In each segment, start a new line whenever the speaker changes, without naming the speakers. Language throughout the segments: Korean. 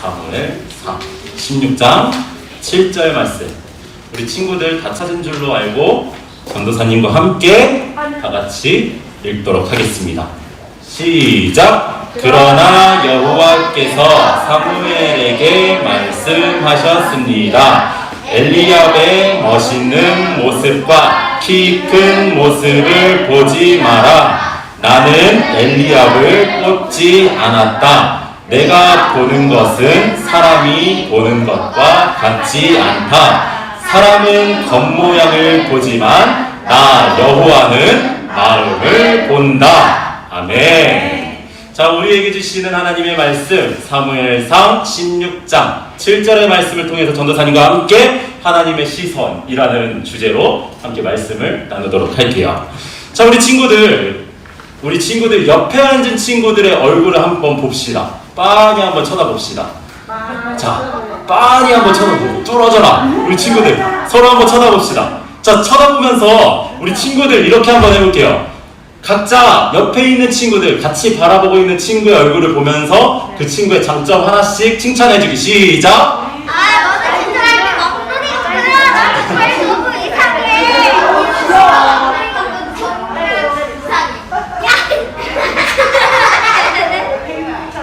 사무엘 4 16장 7절 말씀 우리 친구들 다 찾은 줄로 알고 전도사님과 함께 다 같이 읽도록 하겠습니다. 시작. 그러나 여호와께서 사무엘에게 말씀하셨습니다. 엘리압의 멋있는 모습과 키 큰 모습을 보지 마라. 나는 엘리압을 뽑지 않았다. 내가 보는 것은 사람이 보는 것과 같지 않다. 사람은 겉모양을 보지만 나 여호와는 마음을 본다. 아멘. 자, 우리에게 주시는 하나님의 말씀 사무엘상 16장 7절의 말씀을 통해서 전도사님과 함께 하나님의 시선이라는 주제로 함께 말씀을 나누도록 할게요. 자, 우리 친구들 우리 친구들 옆에 앉은 친구들의 얼굴을 한번 봅시다. 빤히 한번 쳐다봅시다. 자, 빤히 한번 쳐다보고 뚫어져라. 우리 친구들 서로 한번 쳐다봅시다. 자, 쳐다보면서 우리 친구들 이렇게 한번 해볼게요. 각자 옆에 있는 친구들 같이 바라보고 있는 친구의 얼굴을 보면서 그 친구의 장점 하나씩 칭찬해주기 시작.
아, 너는 진짜로 엉덩이 없구나. 나는 잘 너무 이상해. 엉덩이 없는 정말 이상해. 야!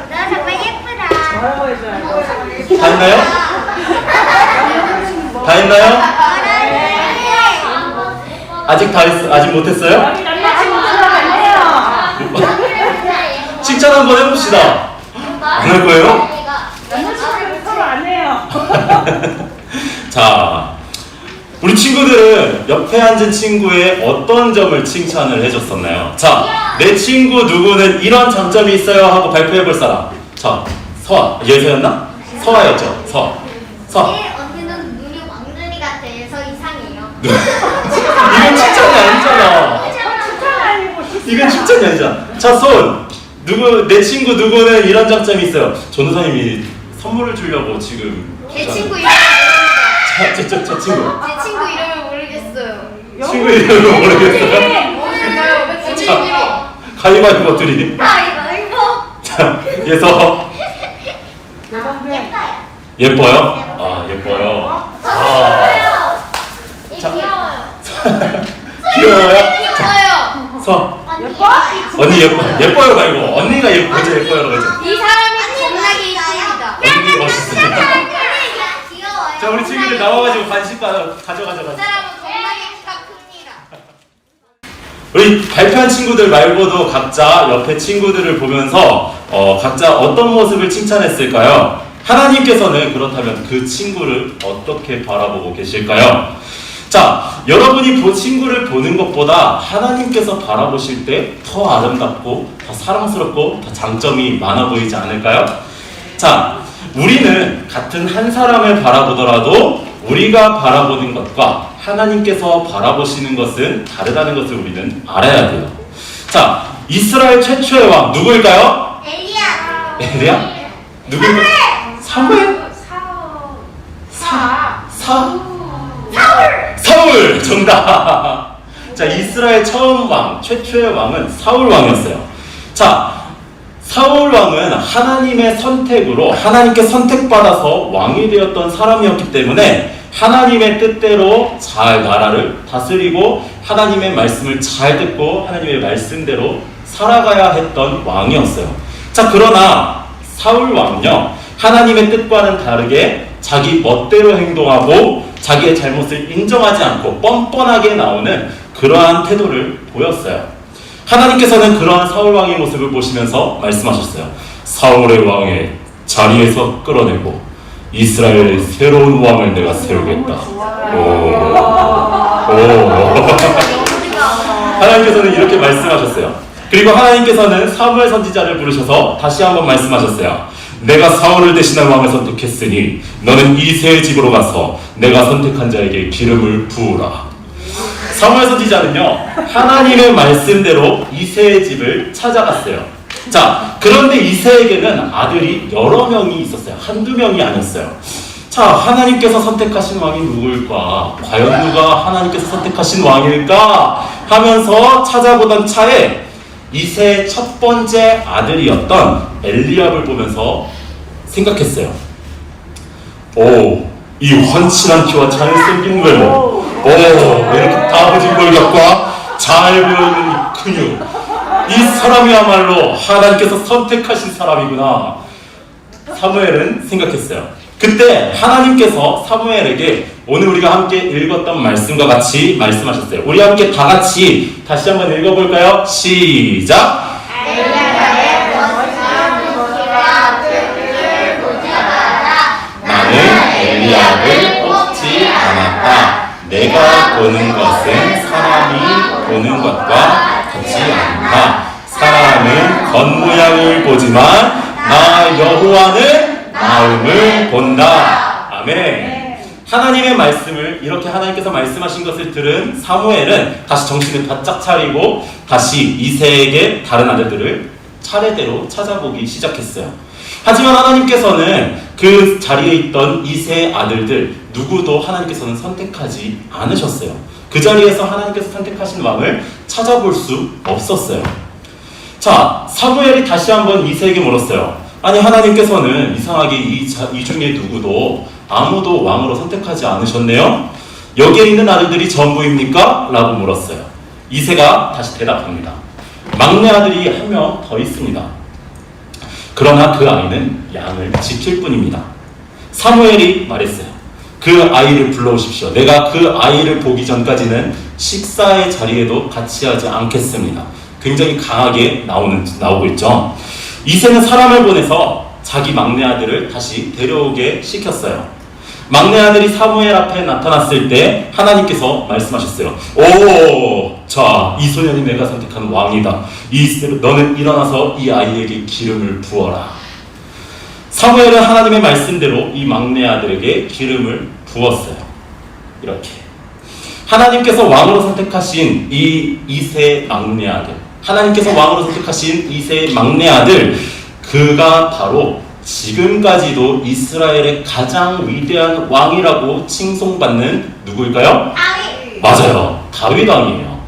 너 정말 예쁘다.
다 했나요? 다 했나요? 아직 다 했, 아직 못했어요? 칭찬 한번 해봅시다. 안 할 거예요? 자, 우리 친구들은 옆에 앉은 친구의 어떤 점을 칭찬을 해줬었나요? 자, 내 친구 누구는 이런 장점이 있어요 하고 발표해 볼 사람. 자, 서아, 예서였나? 서아였죠. 서, 서.
네, 언니는 눈이 왕눈이 같아서 이상해요.
이건 칭찬이 아니잖아. 이건 칭찬이 아니잖아. 자, 손. 누구, 내 친구 누구는 이런 장점이 있어요. 전도사님이 선물을 주려고 지금.
제
자,
친구 이름
자, 저, 저, 저 친구.
제 친구 이름을 모르겠어요.
친구 이름을 모르겠어요.
모르겠어요. 제 친구 이름.
가위바위보 둘이.
아, 이거 이거.
자, 예서.
예뻐요.
예뻐요? 아, 예뻐요. 아,
이
자.
귀여워요.
귀여워요?
귀여워요.
서.
예뻐?
언니 예뻐. 예뻐요 말고. 언니가 예뻐져, 예뻐요라고 하죠.
이 사람이 겁나게 이쁩니다.
언니 멋있습니다.
귀여워요.
자, 우리 친구들 나와가지고 간식 가져, 가져가져,
이
가져.
사람은 겁나게 키가 큽니다.
우리 발표한 친구들 말고도 각자 옆에 친구들을 보면서 어, 각자 어떤 모습을 칭찬했을까요? 하나님께서는 그렇다면 그 친구를 어떻게 바라보고 계실까요? 자, 여러분이 그 친구를 보는 것보다 하나님께서 바라보실 때 더 아름답고 더 사랑스럽고 더 장점이 많아 보이지 않을까요? 자, 우리는 같은 한 사람을 바라보더라도 우리가 바라보는 것과 하나님께서 바라보시는 것은 다르다는 것을 우리는 알아야 돼요. 자, 이스라엘 최초의 왕 누구일까요?
엘리야.
엘리야? 누구일까요? 사무엘? 사. 사. 사울. 사울 정답. 자, 이스라엘 처음 왕, 최초의 왕은 사울 왕이었어요. 자, 사울 왕은 하나님의 선택으로 하나님께 선택받아서 왕이 되었던 사람이었기 때문에 하나님의 뜻대로 잘 나라를 다스리고 하나님의 말씀을 잘 듣고 하나님의 말씀대로 살아가야 했던 왕이었어요. 자, 그러나 사울 왕은요, 하나님의 뜻과는 다르게 자기 멋대로 행동하고 자기의 잘못을 인정하지 않고 뻔뻔하게 나오는 그러한 태도를 보였어요. 하나님께서는 그러한 사울 왕의 모습을 보시면서 말씀하셨어요. 사울의 왕의 자리에서 끌어내고 이스라엘의 새로운 왕을 내가 세우겠다. 오. 오. 하나님께서는 이렇게 말씀하셨어요. 그리고 하나님께서는 사무엘 선지자를 부르셔서 다시 한번 말씀하셨어요. 내가 사울을 대신한 왕을 선택했으니 너는 이세의 집으로 가서 내가 선택한 자에게 기름을 부으라. 사무엘 선지자는요 하나님의 말씀대로 이세의 집을 찾아갔어요. 자 그런데 이세에게는 아들이 여러 명이 있었어요. 한두 명이 아니었어요. 자 하나님께서 선택하신 왕이 누구일까? 과연 누가 하나님께서 선택하신 왕일까? 하면서 찾아보던 차에 이세 첫 번째 아들이었던 엘리압을 보면서 생각했어요. 오, 이 훤칠한 키와 잘생긴 외모. 오, 이렇게 다부진 골격과 잘 보이는 이 근육. 이 사람이야말로 하나님께서 선택하신 사람이구나. 사무엘은 생각했어요. 그때 하나님께서 사무엘에게 오늘 우리가 함께 읽었던 말씀과 같이 말씀하셨어요. 우리 함께 다 같이 다시 한번 읽어볼까요? 시작. 나는 엘리야를 뽑지 않았다. 내가 보는 것은 사람이 보는 것과 같지 않다. 사람은 겉모양을 보지만 나 여호와는 마음을 본다. 아멘. 하나님의 말씀을 이렇게 하나님께서 말씀하신 것을 들은 사무엘은 다시 정신을 바짝 차리고 다시 이세에게 다른 아들들을 차례대로 찾아보기 시작했어요. 하지만 하나님께서는 그 자리에 있던 이세 아들들 누구도 하나님께서는 선택하지 않으셨어요. 그 자리에서 하나님께서 선택하신 왕을 찾아볼 수 없었어요. 자, 사무엘이 다시 한번 이세에게 물었어요. 아니 하나님께서는 이상하게 이, 자, 이 중에 누구도 아무도 왕으로 선택하지 않으셨네요. 여기에 있는 아들들이 전부입니까? 라고 물었어요. 이세가 다시 대답합니다. 막내 아들이 한 명 더 있습니다. 그러나 그 아이는 양을 지킬 뿐입니다. 사무엘이 말했어요. 그 아이를 불러오십시오. 내가 그 아이를 보기 전까지는 식사의 자리에도 같이 하지 않겠습니다. 굉장히 강하게 나오는, 나오고 있죠. 이세는 사람을 보내서 자기 막내 아들을 다시 데려오게 시켰어요. 막내 아들이 사무엘 앞에 나타났을 때 하나님께서 말씀하셨어요. 오, 자, 이 소년이 내가 선택한 왕이다. 이 너는 일어나서 이 아이에게 기름을 부어라. 사무엘은 하나님의 말씀대로 이 막내 아들에게 기름을 부었어요. 이렇게. 하나님께서 왕으로 선택하신 이 이세 막내 아들. 하나님께서 왕으로 선택하신 이세 막내 아들. 그가 바로 지금까지도 이스라엘의 가장 위대한 왕이라고 칭송받는 누구일까요?
아이.
맞아요. 다윗 왕이에요.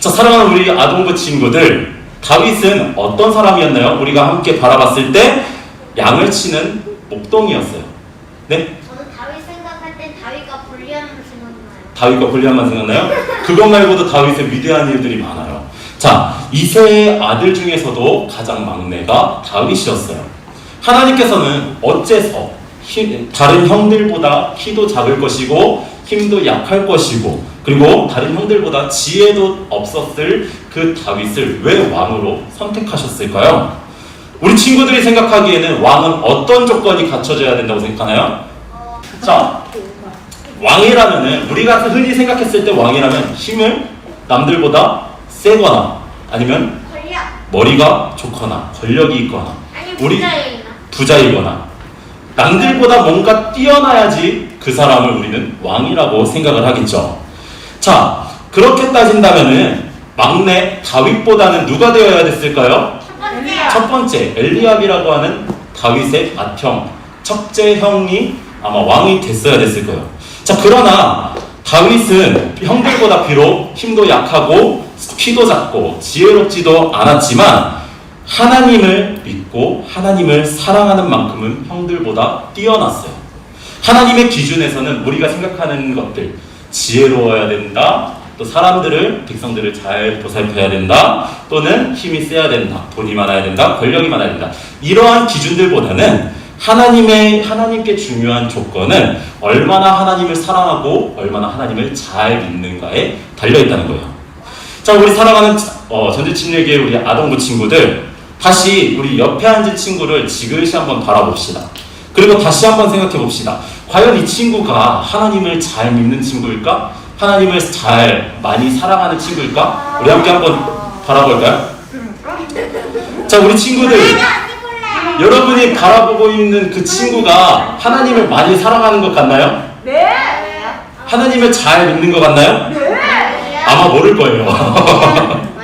자, 사랑하는 우리 아동부 친구들, 다윗은 어떤 사람이었나요? 우리가 함께 바라봤을 때 양을 치는 목동이었어요. 네?
저는 다윗 생각할 땐 다윗과 불리함을 생각나요.
다윗과 골리앗만 생각나요? 그것 말고도 다윗의 위대한 일들이 많아요. 자, 이세의 아들 중에서도 가장 막내가 다윗이었어요. 하나님께서는 어째서 히- 다른 형들보다 키도 작을 것이고 힘도 약할 것이고 그리고 다른 형들보다 지혜도 없었을 그 다윗을 왜 왕으로 선택하셨을까요? 우리 친구들이 생각하기에는 왕은 어떤 조건이 갖춰져야 된다고 생각하나요?
어,
자, 왕이라면은 우리가 흔히 생각했을 때 왕이라면 힘을 남들보다 세거나 아니면
권력.
머리가 좋거나 권력이 있거나
아니
우리
부자이나.
부자이거나 남들보다 뭔가 뛰어나야지 그 사람을 우리는 왕이라고 생각을 하겠죠. 자, 그렇게 따진다면은 막내 다윗보다는 누가 되어야 됐을까요?
첫 번째.
첫 번째 엘리압이라고 하는 다윗의 맏형 첫째 형이 아마 왕이 됐어야 됐을 거예요. 자 그러나 다윗은 형들보다 비록 힘도 약하고 키도 작고 지혜롭지도 않았지만 하나님을 믿고 하나님을 사랑하는 만큼은 형들보다 뛰어났어요. 하나님의 기준에서는 우리가 생각하는 것들 지혜로워야 된다. 또 사람들을 백성들을 잘 보살펴야 된다. 또는 힘이 세야 된다. 돈이 많아야 된다. 권력이 많아야 된다. 이러한 기준들보다는 하나님의 하나님께 중요한 조건은 얼마나 하나님을 사랑하고 얼마나 하나님을 잘 믿는가에 달려 있다는 거예요. 자, 우리 사랑하는 어, 전지친례계 우리 아동부 친구들 다시 우리 옆에 앉은 친구를 지그시 한번 바라봅시다. 그리고 다시 한번 생각해 봅시다. 과연 이 친구가 하나님을 잘 믿는 친구일까? 하나님을 잘 많이 사랑하는 친구일까? 우리 함께 한번 바라볼까요? 자, 우리 친구들. 여러분이 바라보고 있는 그 친구가 하나님을 많이 사랑하는 것 같나요?
네.
하나님을 잘 믿는 것 같나요?
네.
아마 모를 거예요.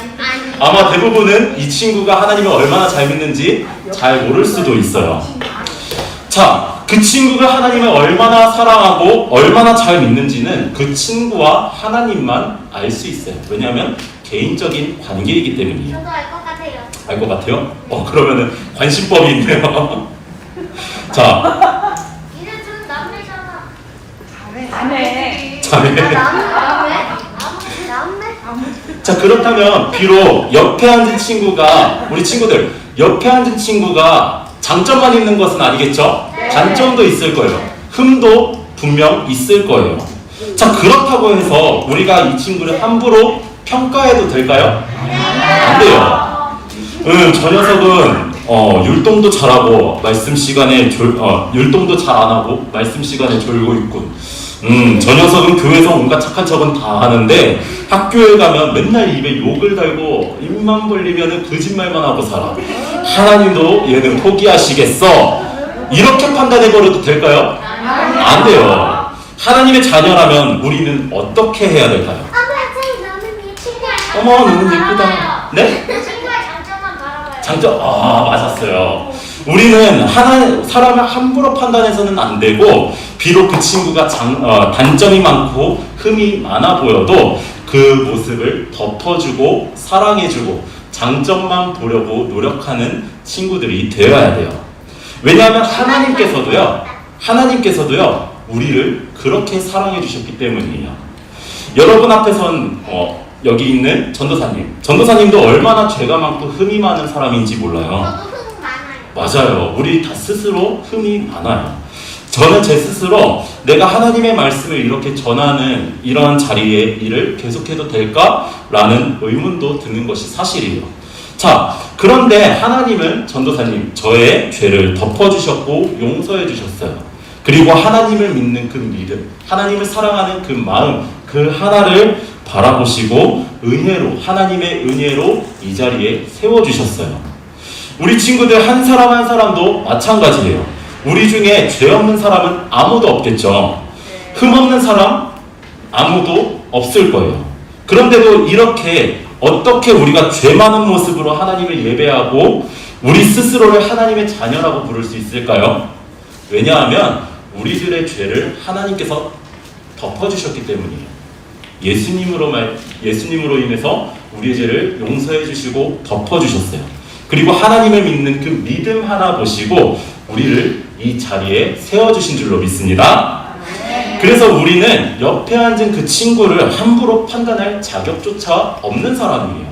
아마 대부분은 이 친구가 하나님을 얼마나 잘 믿는지 잘 모를 수도 있어요. 자, 그 친구가 하나님을 얼마나 사랑하고 얼마나 잘 믿는지는 그 친구와 하나님만 알 수 있어요. 왜냐하면 개인적인 관계이기 때문이에요.
저도 알 것 같아요.
알 것 같아요? 어 그러면은 관심법이 있네요. 자,
이제 좀 남매잖아. 아, 남매? 남매?
자 그렇다면 비록 옆에 앉은 친구가 우리 친구들 옆에 앉은 친구가 장점만 있는 것은 아니겠죠?
네.
단점도 있을 거예요. 흠도 분명 있을 거예요. 자 그렇다고 해서 우리가 이 친구를 함부로 평가해도 될까요? 안 돼요. 음, 저 녀석은 어, 율동도 잘하고 말씀 시간에 졸, 어, 율동도 잘 안 하고 말씀 시간에 졸고 있군. 음, 저 녀석은 교회에서 온갖 착한 척은 다 하는데 학교에 가면 맨날 입에 욕을 달고 입만 벌리면 거짓말만 하고 살아. 하나님도 얘는 포기하시겠어. 이렇게 판단해버려도 될까요? 안 돼요. 하나님의 자녀라면 우리는 어떻게 해야 될까요?
아,
어머, 너무 예쁘다. 네?
그 친구의 장점만 바라봐요.
장점 아 맞았어요. 우리는 하나 사람을 함부로 판단해서는 안 되고 비록 그 친구가 장, 어, 단점이 많고 흠이 많아 보여도 그 모습을 덮어주고 사랑해주고 장점만 보려고 노력하는 친구들이 되어야 돼요. 왜냐하면 하나님께서도요, 하나님께서도요 우리를 그렇게 사랑해 주셨기 때문이에요. 여러분 앞에선 어, 여기 있는 전도사님, 전도사님도 얼마나 죄가 많고 흠이 많은 사람인지 몰라요.
저도 흥 많아요.
맞아요. 우리 다 스스로 흠이 많아요. 저는 제 스스로 내가 하나님의 말씀을 이렇게 전하는 이런 자리에 일을 계속해도 될까라는 의문도 드는 것이 사실이에요. 자, 그런데 하나님은 전도사님 저의 죄를 덮어주셨고 용서해 주셨어요. 그리고 하나님을 믿는 그 믿음, 하나님을 사랑하는 그 마음, 그 하나를 바라보시고 은혜로 하나님의 은혜로 이 자리에 세워 주셨어요. 우리 친구들 한 사람 한 사람도 마찬가지예요. 우리 중에 죄 없는 사람은 아무도 없겠죠. 흠 없는 사람 아무도 없을 거예요. 그런데도 이렇게 어떻게 우리가 죄 많은 모습으로 하나님을 예배하고 우리 스스로를 하나님의 자녀라고 부를 수 있을까요? 왜냐하면 우리들의 죄를 하나님께서 덮어주셨기 때문이에요. 예수님으로 말 예수님으로 인해서 우리의 죄를 용서해 주시고 덮어 주셨어요. 그리고 하나님을 믿는 그 믿음 하나 보시고 우리를 이 자리에 세워 주신 줄로 믿습니다. 그래서 우리는 옆에 앉은 그 친구를 함부로 판단할 자격조차 없는 사람이에요.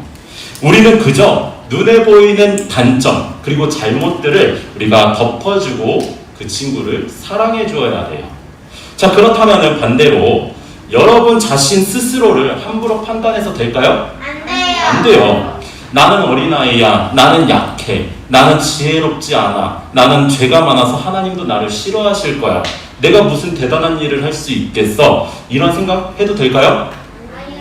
우리는 그저 눈에 보이는 단점 그리고 잘못들을 우리가 덮어주고 그 친구를 사랑해 주어야 돼요. 자 그렇다면 반대로 여러분 자신 스스로를 함부로 판단해서 될까요?
안 돼요.
안 돼요. 나는 어린아이야. 나는 약해. 나는 지혜롭지 않아. 나는 죄가 많아서 하나님도 나를 싫어하실 거야. 내가 무슨 대단한 일을 할 수 있겠어? 이런 생각 해도 될까요?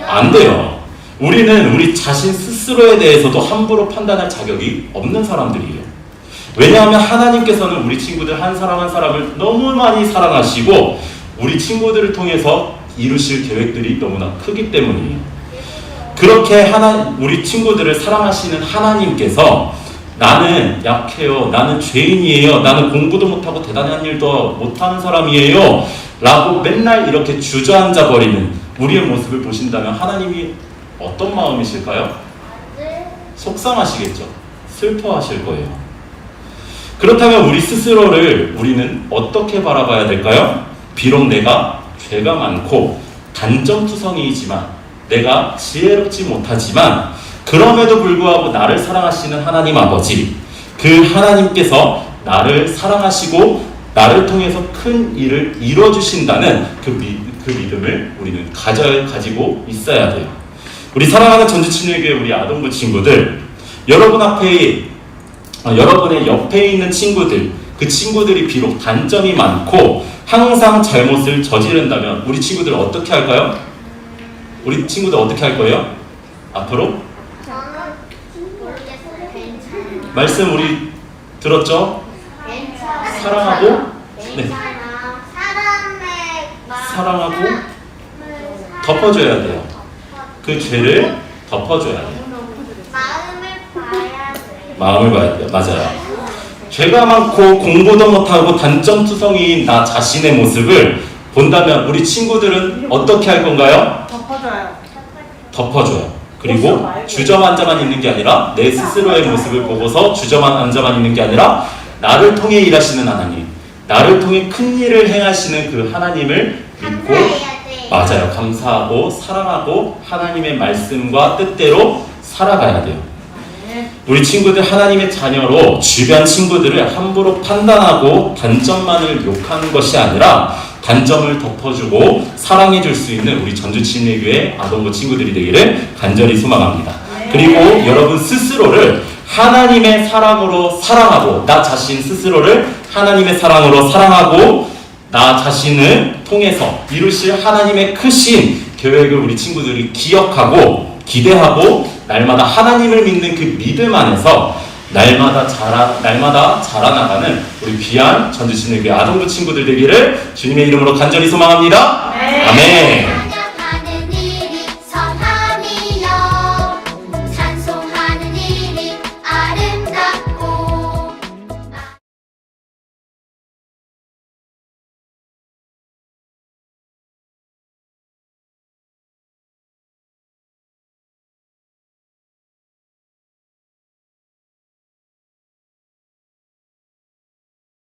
안 돼요. 우리는 우리 자신 스스로에 대해서도 함부로 판단할 자격이 없는 사람들이에요. 왜냐하면 하나님께서는 우리 친구들 한 사람 한 사람을 너무 많이 사랑하시고 우리 친구들을 통해서 이루실 계획들이 너무나 크기 때문이에요. 그렇게 하나 우리 친구들을 사랑하시는 하나님께서 나는 약해요. 나는 죄인이에요. 나는 공부도 못하고 대단한 일도 못하는 사람이에요. 라고 맨날 이렇게 주저앉아 버리는 우리의 모습을 보신다면 하나님이 어떤 마음이실까요? 속상하시겠죠. 슬퍼하실 거예요. 그렇다면 우리 스스로를 우리는 어떻게 바라봐야 될까요? 비록 내가 죄가 많고 단점투성이이지만 내가 지혜롭지 못하지만 그럼에도 불구하고 나를 사랑하시는 하나님 아버지 그 하나님께서 나를 사랑하시고 나를 통해서 큰 일을 이루어 주신다는 그, 미, 그 믿음을 우리는 가져 가지고 있어야 돼요. 우리 사랑하는 전주친일교회 우리 아동부 친구들 여러분 앞에 어, 여러분의 옆에 있는 친구들 그 친구들이 비록 단점이 많고 항상 잘못을 저지른다면 우리 친구들 어떻게 할까요? 우리 친구들 어떻게 할 거예요? 앞으로. 말씀 우리 들었죠? 사랑하고 네. 사랑하고 덮어줘야 돼요. 그 죄를 덮어줘야 돼요.
마음을 봐야
돼요. 맞아요. 죄가 많고 공부도 못하고 단점 투성이인 나 자신의 모습을 본다면 우리 친구들은 어떻게 할 건가요?
덮어줘요.
그리고 주저앉아만 있는 게 아니라 내 스스로의 모습을 보고서 주저앉아만 있는 게 아니라 나를 통해 일하시는 하나님, 나를 통해 큰 일을 행하시는 그 하나님을 믿고. 맞아요. 감사하고 사랑하고 하나님의 말씀과 뜻대로 살아가야 돼요. 우리 친구들 하나님의 자녀로 주변 친구들을 함부로 판단하고 단점만을 욕하는 것이 아니라 단점을 덮어주고 사랑해 줄 수 있는 우리 전주침례교회 아동부 친구들이 되기를 간절히 소망합니다. 그리고 여러분 스스로를 하나님의 사랑으로 사랑하고 나 자신 스스로를 하나님의 사랑으로 사랑하고 나 자신을 통해서 이루실 하나님의 크신 계획을 우리 친구들이 기억하고 기대하고 날마다 하나님을 믿는 그 믿음 안에서 날마다 자라 날마다 자라나가는 우리 귀한 전주신의 아동부 친구들 되기를 주님의 이름으로 간절히 소망합니다. 아멘.